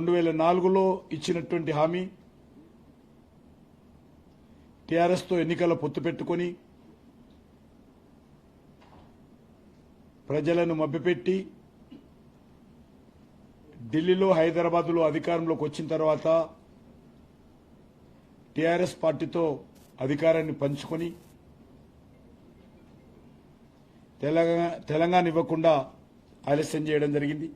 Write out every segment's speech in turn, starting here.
రెండు వేల నాలుగులో ఇచ్చినటువంటి హామీ టీఆర్ఎస్తో ఎన్నికల పొత్తు పెట్టుకొని ప్రజలను మభ్యపెట్టి ఢిల్లీలో హైదరాబాద్లో అధికారంలోకి వచ్చిన తర్వాత టీఆర్ఎస్ పార్టీతో అధికారాన్ని పంచుకొని తెలంగాణ తెలంగాణ ఇవ్వకుండా ఆలస్యం చేయడం జరిగింది.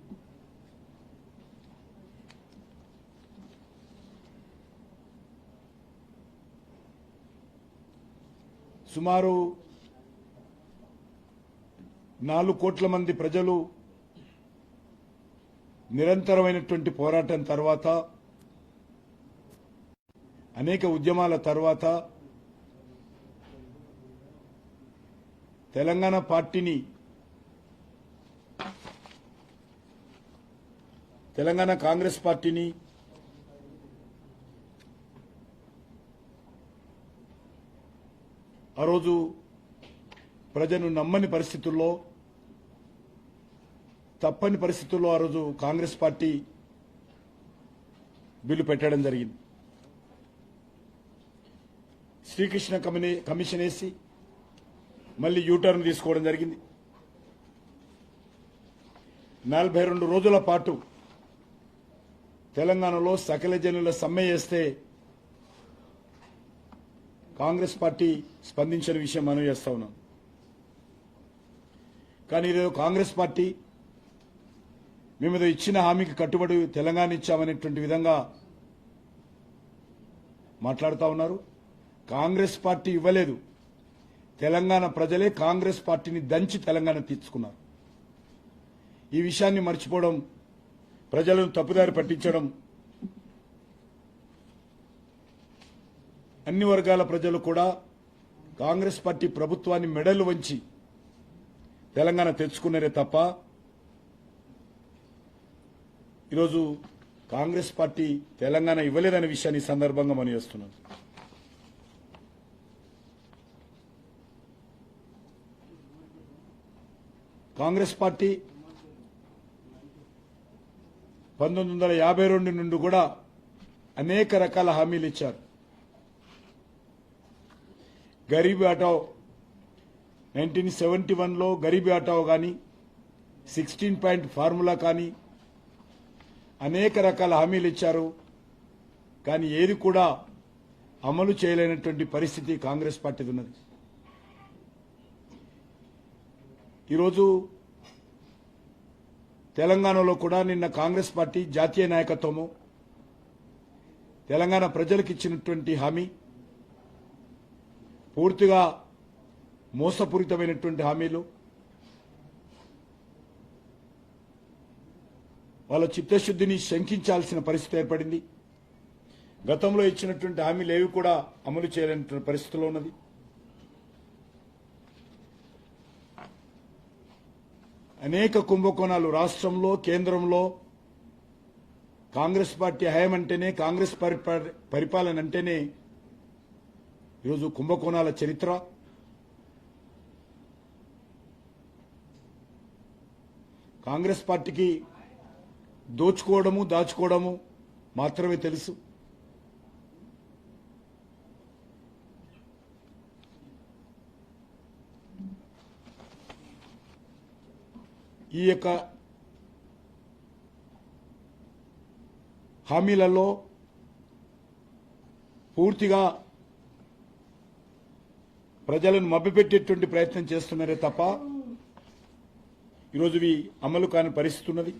సుమారు నాలుగు కోట్ల మంది ప్రజలు నిరంతరమైనటువంటి పోరాటం తర్వాత అనేక ఉద్యమాల తర్వాత తెలంగాణ పార్టీని తెలంగాణ కాంగ్రెస్ పార్టీని ఆ రోజు ప్రజలు నమ్మని పరిస్థితుల్లో తప్పని పరిస్థితుల్లో ఆ రోజు కాంగ్రెస్ పార్టీ బిల్లు పెట్టడం జరిగింది. శ్రీకృష్ణ కమిని- కమిషన్ వేసి మళ్ళీ యూటర్న్ తీసుకోవడం జరిగింది. నలభై రెండు రోజుల పాటు తెలంగాణలో సకల జనుల సమ్మె చేస్తే కాంగ్రెస్ పార్టీ స్పందించిన విషయం మనం చేస్తా ఉన్నాం. కానీ ఈరోజు కాంగ్రెస్ పార్టీ మేము ఇచ్చిన హామీకి కట్టుబడి తెలంగాణ ఇచ్చామనేటువంటి విధంగా మాట్లాడుతూ ఉన్నారు. కాంగ్రెస్ పార్టీ ఇవ్వలేదు. తెలంగాణ ప్రజలే కాంగ్రెస్ పార్టీని దంచి తెలంగాణ తీర్చుకున్నారు. ఈ విషయాన్ని మర్చిపోవడం ప్రజలను తప్పుదారి పట్టించడం అన్ని వర్గాల ప్రజలు కూడా కాంగ్రెస్ పార్టీ ప్రభుత్వాన్ని మెడలు వంచి తెలంగాణ తెచ్చుకున్నారే తప్ప ఈరోజు కాంగ్రెస్ పార్టీ తెలంగాణ ఇవ్వలేదనే విషయాన్ని సందర్భంగా మనం చేస్తున్నాం. కాంగ్రెస్ పార్టీ పంతొమ్మిది వందల యాభై రెండు నుండి కూడా అనేక రకాల హామీలు ఇచ్చారు. గరీబ్ ఆటో. నైన్టీన్ సెవెంటీ వన్లో గరీబ్ ఆటో కానీ సిక్స్టీన్ పాయింట్ ఫార్ములా కానీ అనేక రకాల హామీలు ఇచ్చారు. కానీ ఏది కూడా అమలు చేయలేనటువంటి పరిస్థితి కాంగ్రెస్ పార్టీది ఉన్నది. ఈరోజు తెలంగాణలో కూడా నిన్న కాంగ్రెస్ పార్టీ జాతీయ నాయకత్వము తెలంగాణ ప్రజలకు ఇచ్చినటువంటి హామీ పూర్తిగా మోసపూరితమైనటువంటి హామీలు. వాళ్ళ చిత్తశుద్ధిని శంకించాల్సిన పరిస్థితి ఏర్పడింది. గతంలో ఇచ్చినటువంటి హామీలు ఏవి కూడా అమలు చేయలేనటువంటి పరిస్థితిలో ఉన్నది. అనేక కుంభకోణాలు రాష్ట్రంలో కేంద్రంలో కాంగ్రెస్ పార్టీ హయాం అంటేనే కాంగ్రెస్ పరిపాలన అంటేనే ఈరోజు కుంభకోణాల చరిత్ర. కాంగ్రెస్ పార్టీకి దోచుకోవడము దాచుకోవడము మాత్రమే తెలుసు. ఈ యొక్క హామీలలో పూర్తిగా ప్రజలను మభ్యపెట్టేటువంటి ప్రయత్నం చేస్తున్నారే తప్ప ఈరోజు అమలు కాని పరిస్థితి ఉన్నది.